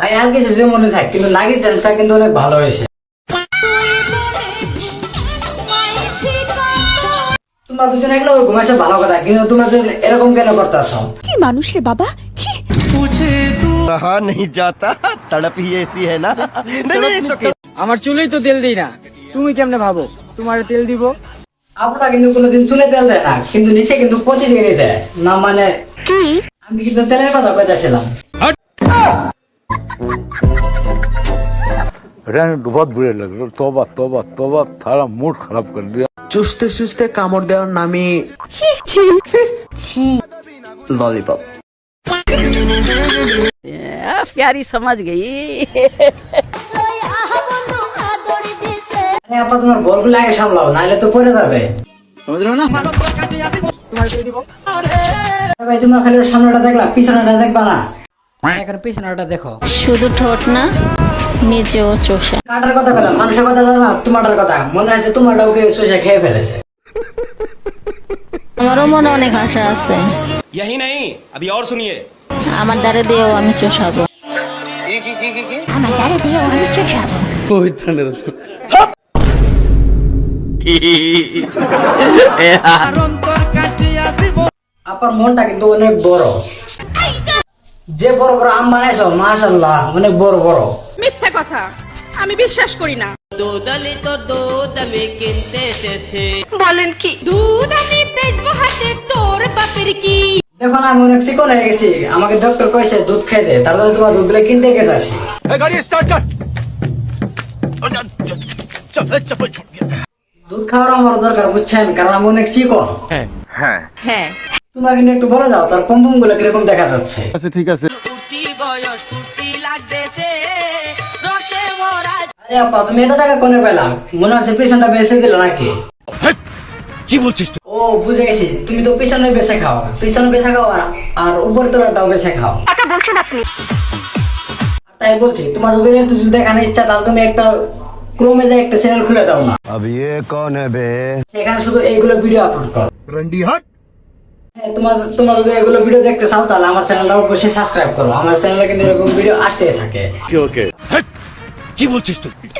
ভাই আর কিছু যে মনে থাক কিন্তু নাগির ডান্সটা কিন্তু অনেক ভালো হয়েছে তোমরা দুজন একলা ঘুমাইছে ভালো কথা কিন্তু তোমরা দুজন এরকম কেন করতেছ কি মানুষ রে বাবা ছি रहा नहीं जाता तड़प ही ऐसी है ना नहीं नहीं it's okay. আমার চুলেই তো তেল দিই না তুমি কেমনে ভাবো তোমার তেল দিব আপনারা কিন্তু কোনোদিন চুলে তেল দেয় না কিন্তু নিচে কিন্তু প্রতিদিনই দেয় না মানে আমি কিন্তু তেলের কথা কইতেছিলাম रहने दो, बहुत बुरे लग रहे तोबा तोबा तोबा थारा मूड खराब कर दिया চুষতে চুষতে কামড় দেওয়ার নামে ললিপপ प्यारी समझ गई আরে আপা তোমার বলগুলো আগে সামলাও নাহলে তো পড়ে যাবে আরে ভাই তোমরা খালি ওর সামনেটা দেখলা পিছনেটা দেখবা না এখন পিছনেটা দেখো শুধু ঠোঁট না নিচেও চোষা কাটার কথা বললাম মানুষের কথা বলো না তোমারটার কথা মনে হচ্ছে তোমারটা ওকে শুষে খেয়ে ফেলেছে আমারও মনে অনেক আশা আছে यही नहीं अभी और सुनिए আমার দ্বারে দিয়েও আমি চোষাবো আপার মনটা কিন্তু অনেক বড় যে বড় বড় আম বানাইছো মাশাল্লাহ অনেক বড় বড়। মিথ্যা কথা আমি বিশ্বাস করি না। তো দুধ আমি কিনতে এসেছে। বলেন কি? দুধ আমি বেচবো হাতে তোর বাপের কি? দেখো না আমি অনেক চিকন হয়ে গেছি। আমাকে ডক্টর দুধ তারপরে তোমার দুধ কিনতে গেতে আসি গাড়ি স্টার্ট কর। দুধ খাওয়ার আমার দরকার বুঝছেন? কারণ আমি অনেক চিকন হ্যাঁ। হ্যাঁ। তোমরা কিন্তু একটু বলে যাও তার পম্পম গুলো কিরকম দেখা যাচ্ছে अच्छा ठीक है ফুর্তি বয়স ফুর্তি লাগতেছে রসে ভরা আরে আপা তুমি এত টাকা কোনে পেলাম মনে হচ্ছে পিছনটা বেঁচে দিল নাকি কি বলছিস তুই ও বুঝে গেছি তুমি তো পিছনে বেছে খাও পিছনে বেছে খাও আর- আর উপর তোলাটাও বেছে খাও বলছেন আপনি আর তাই বলছি তোমার যদি একটু যদি দেখানোর ইচ্ছা তাহলে তুমি একটা ক্রোমে যে একটা চ্যানেল খুলে দাও না अब ये कौन है बे সেখানে শুধু এইগুলো ভিডিও আপলোড করো रंडी हट হ্যাঁ, তোমার তোমার যদি এগুলো ভিডিও দেখতে চাও তাহলে আমার চ্যানেলটা অবশ্যই সাবস্ক্রাইব করো। আমার চ্যানেলে কিন্তু এরকম ভিডিও আসতেই থাকে। কি বলছিস তুই?